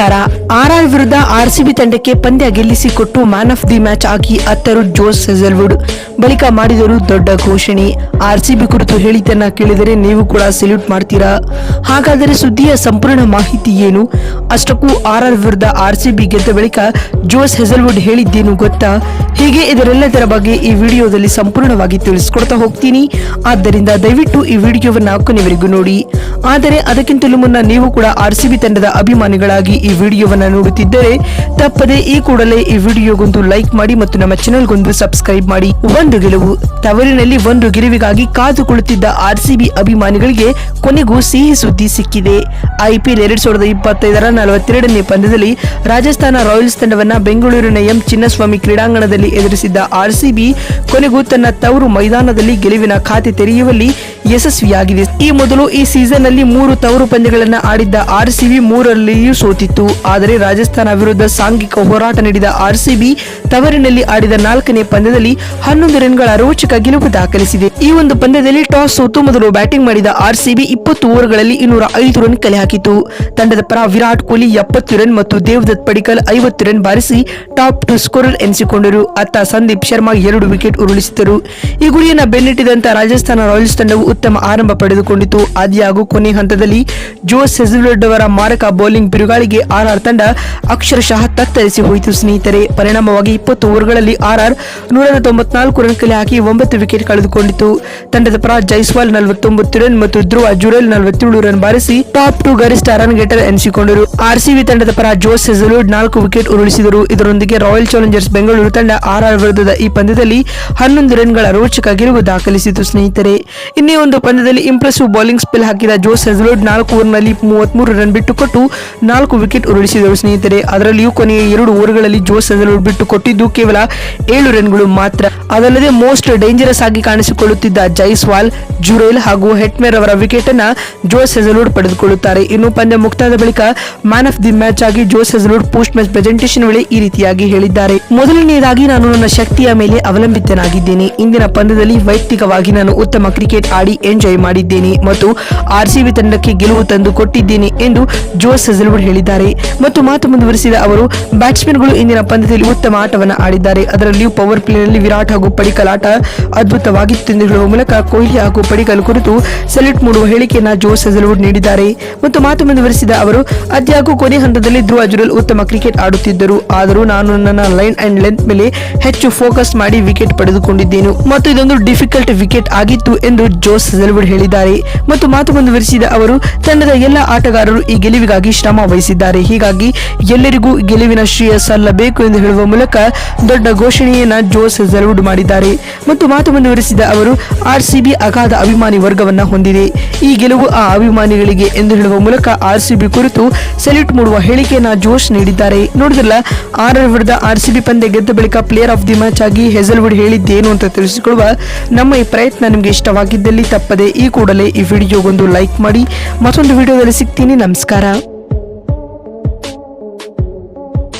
ನಮಸ್ಕಾರ ಆರ್ಆರ್ ವಿರುದ್ಧ ಆರ್ಸಿಬಿ ತಂಡಕ್ಕೆ ಪಂದ್ಯ ಗೆಲ್ಲಿಸಿಕೊಟ್ಟು ಮ್ಯಾನ್ ಆಫ್ ದಿ ಮ್ಯಾಚ್ ಆಗಿ ಅತ್ತರು ಜೋಸ್ ಹೆಸಲ್ವುಡ್. ಬಳಿಕ ಮಾಡಿದರು ದೊಡ್ಡ ಘೋಷಣೆ. ಆರ್ಸಿಬಿ ಕುರಿತು ಹೇಳಿದ್ದನ್ನ ಕೇಳಿದರೆ ನೀವು ಕೂಡ ಸೆಲ್ಯೂಟ್ ಮಾಡ್ತೀರಾ? ಹಾಗಾದರೆ ಸುದ್ದಿಯ ಸಂಪೂರ್ಣ ಮಾಹಿತಿ ಏನು? ಅಷ್ಟಕ್ಕೂ ಆರ್ಆರ್ ವಿರುದ್ಧ ಆರ್ಸಿಬಿ ಗೆದ್ದ ಬಳಿಕ ಜೋಸ್ ಹೆಸಲ್ವುಡ್ ಹೇಳಿದ್ದೇನು ಗೊತ್ತಾ? ಹೀಗೆ ಇದರೆಲ್ಲದರ ಬಗ್ಗೆ ಈ ವಿಡಿಯೋದಲ್ಲಿ ಸಂಪೂರ್ಣವಾಗಿ ತಿಳಿಸಿಕೊಡ್ತಾ ಹೋಗ್ತೀನಿ. ಆದ್ದರಿಂದ ದಯವಿಟ್ಟು ಈ ವಿಡಿಯೋವನ್ನು ಕೊನೆವರೆಗೂ ನೋಡಿ. ಆದರೆ ಅದಕ್ಕಿಂತಲೂ ಮುನ್ನ ನೀವು ಕೂಡ ಆರ್ಸಿಬಿ ತಂಡದ ಅಭಿಮಾನಿಗಳಾಗಿ ಈ ವಿಡಿಯೋವನ್ನು ನೋಡುತ್ತಿದ್ದರೆ ತಪ್ಪದೆ ಈ ಕೂಡಲೇ ಈ ವಿಡಿಯೋಗೊಂದು ಲೈಕ್ ಮಾಡಿ ಮತ್ತು ನಮ್ಮ ಚಾನೆಲ್ಗೊಂದು ಸಬ್ಸ್ಕ್ರೈಬ್ ಮಾಡಿ. ಒಂದು ಗೆಲುವು, ತವರಿನಲ್ಲಿ ಒಂದು ಗೆಲುವಿಗಾಗಿ ಕಾದು ಕುಳಿತಿದ್ದ ಆರ್ಸಿಬಿ ಅಭಿಮಾನಿಗಳಿಗೆ ಕೊನೆಗೂ ಸಿಹಿ ಸುದ್ದಿ ಸಿಕ್ಕಿದೆ. ಐಪಿಎಲ್ ಎರಡ್ ಸಾವಿರದ ಇಪ್ಪತ್ತೈದರ ನಲವತ್ತೆರಡನೇ ಪಂದ್ಯದಲ್ಲಿ ರಾಜಸ್ಥಾನ ರಾಯಲ್ಸ್ ತಂಡವನ್ನ ಬೆಂಗಳೂರಿನ ಎಂ ಚಿನ್ನಸ್ವಾಮಿ ಕ್ರೀಡಾಂಗಣದಲ್ಲಿ ಎದುರಿಸಿದ್ದ ಆರ್ಸಿಬಿ ಕೊನೆಗೂ ತನ್ನ ತವರು ಮೈದಾನದಲ್ಲಿ ಗೆಲುವಿನ ಖಾತೆ ತೆರೆಯುವಲ್ಲಿ ಯಶಸ್ವಿಯಾಗಿದೆ. ಈ ಮೊದಲು ಈ ಸೀಸನ್ ನಲ್ಲಿ ಮೂರು ತವರು ಪಂದ್ಯಗಳನ್ನು ಆಡಿದ್ದ ಆರ್ಸಿಬಿ ಮೂರರಲ್ಲಿಯೂ ಸೋತಿತ್ತು. ಆದರೆ ರಾಜಸ್ಥಾನ ವಿರುದ್ಧ ಸಾಂಘಿಕ ಹೋರಾಟ ನೀಡಿದ ಆರ್ಸಿಬಿ ತವರಿನಲ್ಲಿ ಆಡಿದ ನಾಲ್ಕನೇ ಪಂದ್ಯದಲ್ಲಿ ಹನ್ನೊಂದು ರನ್ಗಳ ರೋಚಕ ಗೆಲುವು ದಾಖಲಿಸಿದೆ. ಈ ಒಂದು ಪಂದ್ಯದಲ್ಲಿ ಟಾಸ್ ಸೋತು ಮೊದಲು ಬ್ಯಾಟಿಂಗ್ ಮಾಡಿದ ಆರ್ಸಿಬಿ ಇಪ್ಪತ್ತು ಓವರ್ಗಳಲ್ಲಿ ಇನ್ನೂರ ಐದು ರನ್ ಕಲೆ ಹಾಕಿತು ತಂಡದ ಪರ ವಿರಾಟ್ ಕೊಹ್ಲಿ ಎಪ್ಪತ್ತು ರನ್ ಮತ್ತು ದೇವದತ್ ಪಡಿಕಲ್ ಐವತ್ತು ರನ್ ಬಾರಿಸಿ ಟಾಪ್ ಟು ಸ್ಕೋರರ್ ಎನಿಸಿಕೊಂಡರು. ಅತ್ತ ಸಂದೀಪ್ ಶರ್ಮಾ ಎರಡು ವಿಕೆಟ್ ಉರುಳಿಸಿದರು ಈ ಗುರಿಯನ್ನ ಬೆನ್ನಟ್ಟಿದಂತ ರಾಜಸ್ಥಾನ ರಾಯಲ್ಸ್ ತಂಡವು ಉತ್ತಮ ಆರಂಭ ಪಡೆದುಕೊಂಡಿತು. ಆದಿಯಾಗೂ ಕೊನೆ ಹಂತದಲ್ಲಿ ಜೋಸ್ ಹೆಸಲ್ವುಡ್ ಅವರ ಮಾರಕ ಬೌಲಿಂಗ್ ಬಿರುಗಾಳಿಗೆ ಆರ್ಆರ್ ತಂಡ ಅಕ್ಷರಶಃ ತತ್ತರಿಸಿ ಹೋಯಿತು. ಸ್ನೇಹಿತರೆ, ಪರಿಣಾಮವಾಗಿ ಇಪ್ಪತ್ತು ಓವರ್ಗಳಲ್ಲಿ ಆರ್ಆರ್ ನೂರ ತೊಂಬತ್ನಾಲ್ಕು ರನ್ ಕಲೆ ಹಾಕಿ ಒಂಬತ್ತು ವಿಕೆಟ್ ಕಳೆದುಕೊಂಡಿತು. ತಂಡದ ಪರ ಜೈಸ್ವಾಲ್ ನಲವತ್ತೊಂಬತ್ತು ರನ್ ಮತ್ತು ಧ್ರುವ ಜುರೇಲ್ ನಲವತ್ತೇಳು ರನ್ ಬಾರಿಸಿ ಟಾಪ್ ಟು ಗರಿಷ್ಠ ರನ್ ಗೆಟರ್ ಎನಿಸಿಕೊಂಡರು. ಆರ್ಸಿಬಿ ತಂಡದ ಪರ ಜೋಸ್ ಹೆಸಲ್ವುಡ್ ನಾಲ್ಕು ವಿಕೆಟ್ ಉರುಳಿಸಿದರು. ಇದರೊಂದಿಗೆ ರಾಯಲ್ ಚಾಲೆಂಜರ್ಸ್ ಬೆಂಗಳೂರು ತಂಡ ಆರ್ಆರ್ ವಿರುದ್ಧದ ಈ ಪಂದ್ಯದಲ್ಲಿ ಹನ್ನೊಂದು ರನ್ಗಳ ರೋಚಕ ಗೆಲುವು ದಾಖಲಿಸಿತು. ಸ್ನೇಹಿತರೆ, ಇನ್ನೇ ಒಂದು ಪಂದ್ಯದಲ್ಲಿ ಇಂಪ್ರೆಸಿವ್ ಬೌಲಿಂಗ್ ಸ್ಪೆಲ್ ಹಾಕಿದ ಜೋಸ್ ಹೆಸಲ್ವುಡ್ ನಾಲ್ಕು ಓವರ್ನಲ್ಲಿ ಮೂವತ್ಮೂರು ರನ್ ಬಿಟ್ಟುಕೊಟ್ಟು ನಾಲ್ಕು ವಿಕೆಟ್ ಉರುಳಿಸಿದರು. ಸ್ನೇಹಿತರೆ, ಅದರಲ್ಲಿಯೂ ಕೊನೆಯ ಎರಡು ಓವರ್ಗಳಲ್ಲಿ ಜೋಸ್ ಹೆಸಲ್ವುಡ್ ಬಿಟ್ಟು ಕೊಟ್ಟಿದ್ದು ಕೇವಲ ಏಳು ರನ್ಗಳು ಮಾತ್ರ. ಅದಲ್ಲದೆ ಮೋಸ್ಟ್ ಡೇಂಜರಸ್ ಆಗಿ ಕಾಣಿಸಿಕೊಳ್ಳುತ್ತಿದ್ದ ಜೈಸ್ವಾಲ್, ಜುರೇಲ್ ಹಾಗೂ ಹೆಟ್ಮೇರ್ ಅವರ ವಿಕೆಟ್ ಅನ್ನ ಜೋಸ್ ಹೆಸಲ್ವುಡ್ ಪಡೆದುಕೊಳ್ಳುತ್ತಾರೆ. ಇನ್ನು ಪಂದ್ಯ ಮುಕ್ತಾಯದ ಬಳಿಕ ಮ್ಯಾನ್ ಆಫ್ ದಿ ಮ್ಯಾಚ್ ಆಗಿ Josh Hazlewood post match presentation ವೇಳೆ ಈ ರೀತಿಯಾಗಿ ಹೇಳಿದ್ದಾರೆ. ಮೊದಲನೆಯದಾಗಿ ನಾನು ನನ್ನ ಶಕ್ತಿಯ ಮೇಲೆ ಅವಲಂಬಿತನಾಗಿದ್ದೇನೆ. ಇಂದಿನ ಪಂದ್ಯದಲ್ಲಿ ವೈಯಕ್ತಿಕವಾಗಿ ನಾನು ಉತ್ತಮ ಕ್ರಿಕೆಟ್ ಆಡಿ ಎಂಜಾಯ್ ಮಾಡಿದ್ದೇನೆ ಮತ್ತು ಆರ್ಸಿಬಿ ತಂಡಕ್ಕೆ ಗೆಲುವು ತಂದು ಕೊಟ್ಟಿದ್ದೇನೆ ಎಂದು ಜೋಸ್ ಹೆಸಲ್ವುಡ್ ಹೇಳಿದ್ದಾರೆ. ಮತ್ತು ಮಾತು ಮುಂದುವರಿಸಿದ ಅವರು, ಬ್ಯಾಟ್ಸ್ಮನ್ಗಳು ಇಂದಿನ ಪಂದ್ಯದಲ್ಲಿ ಉತ್ತಮ ಆಟವನ್ನು ಆಡಿದ್ದಾರೆ. ಅದರಲ್ಲಿಯೂ ಪವರ್ ಪ್ಲೇನಲ್ಲಿ ವಿರಾಟ್ ಹಾಗೂ ಪಡಿಕಲ್ ಆಟ ಅದ್ಭುತವಾಗಿತ್ತು ಎಂದು ಹೇಳುವ ಮೂಲಕ ಕೊಹ್ಲಿ ಹಾಗೂ ಪಡಿಕಲ್ ಕುರಿತು ಸೆಲ್ಯೂಟ್ ಮೂಡುವ ಹೇಳಿಕೆಯನ್ನು ಜೋಸ್ ಹೆಸಲ್ವುಡ್ ನೀಡಿದ್ದಾರೆ. ಮತ್ತು ಮಾತು ಮುಂದುವರಿಸಿದ ಅವರು ಅದ್ಯಾಗೂ ಕೊನೆ ಹಂತದಲ್ಲಿ ಧ್ರುವ ಜುರಲ್ ಉತ್ತಮ ಕ್ರಿಕೆಟ್ ಆಡುತ್ತಿದ್ದರು. ಆದರೂ ನಾನು ನನ್ನ ಲೈನ್ ಅಂಡ್ ಲೆಂತ್ ಮೇಲೆ ಹೆಚ್ಚು ಫೋಕಸ್ ಮಾಡಿ ವಿಕೆಟ್ ಪಡೆದುಕೊಂಡಿದ್ದೇನೆ. ಮತ್ತು ಇದೊಂದು ಡಿಫಿಕಲ್ಟ್ ವಿಕೆಟ್ ಆಗಿತ್ತು ಎಂದು ಜೋಸ್ ಹೆಸಲ್ವುಡ್ ಹೇಳಿದ್ದಾರೆ. ಮತ್ತು ಮಾತು ಮುಂದುವರಿಸಿದ ಅವರು ತಂಡದ ಎಲ್ಲ ಆಟಗಾರರು ಈ ಗೆಲುವಿಗಾಗಿ ಶ್ರಮ ವಹಿಸಿದ್ದಾರೆ. ಹೀಗಾಗಿ ಎಲ್ಲರಿಗೂ ಗೆಲುವಿನ ಶ್ರೇಯ ಸಲ್ಲಬೇಕು ಎಂದು ಹೇಳುವ ಮೂಲಕ ದೊಡ್ಡ ಘೋಷಣೆಯನ್ನ ಜೋಸ್ ಹೆಸಲ್ವುಡ್ ಮಾಡಿದ್ದಾರೆ. ಮತ್ತು ಮಾತು ಮುಂದುವರಿಸಿದ ಅವರು ಆರ್ಸಿಬಿ ಅಗಾಧ ಅಭಿಮಾನಿ ವರ್ಗವನ್ನ ಹೊಂದಿದೆ. ಈ ಗೆಲುವು ಆ ಅಭಿಮಾನಿಗಳಿಗೆ ಎಂದು ಹೇಳುವ ಮೂಲಕ ಆರ್ಸಿಬಿ ಕುರಿತು ಸೆಲ್ಯೂಟ್ ಮಾಡುವ ಹೇಳಿಕೆಯನ್ನ ಜೋಶ್ ನೀಡಿದ್ದಾರೆ. ನೋಡಿದ್ರಲ್ಲ, ಆರರ ವಿರುದ್ಧ ಆರ್ಸಿಬಿ ಪಂದ್ಯ ಗೆದ್ದ ಬಳಿಕ ಪ್ಲೇಯರ್ ಆಫ್ ದಿ ಮ್ಯಾಚ್ ಆಗಿ ಹೆಸಲ್ವುಡ್ ಹೇಳಿದ್ದೇನು ಅಂತ ತಿಳಿಸಿಕೊಳ್ಳುವ ನಮ್ಮ ಈ ಪ್ರಯತ್ನ ನಿಮಗೆ ಇಷ್ಟವಾಗಿದ್ದಲ್ಲಿ ತಪ್ಪದೆ ಈ ಕೂಡಲೇ ಈ ವಿಡಿಯೋಗೊಂದು ಲೈಕ್ ಮಾಡಿ ಮತ್ತೊಂದು ವಿಡಿಯೋದಲ್ಲಿ ಸಿಗ್ತೀನಿ. ನಮಸ್ಕಾರ.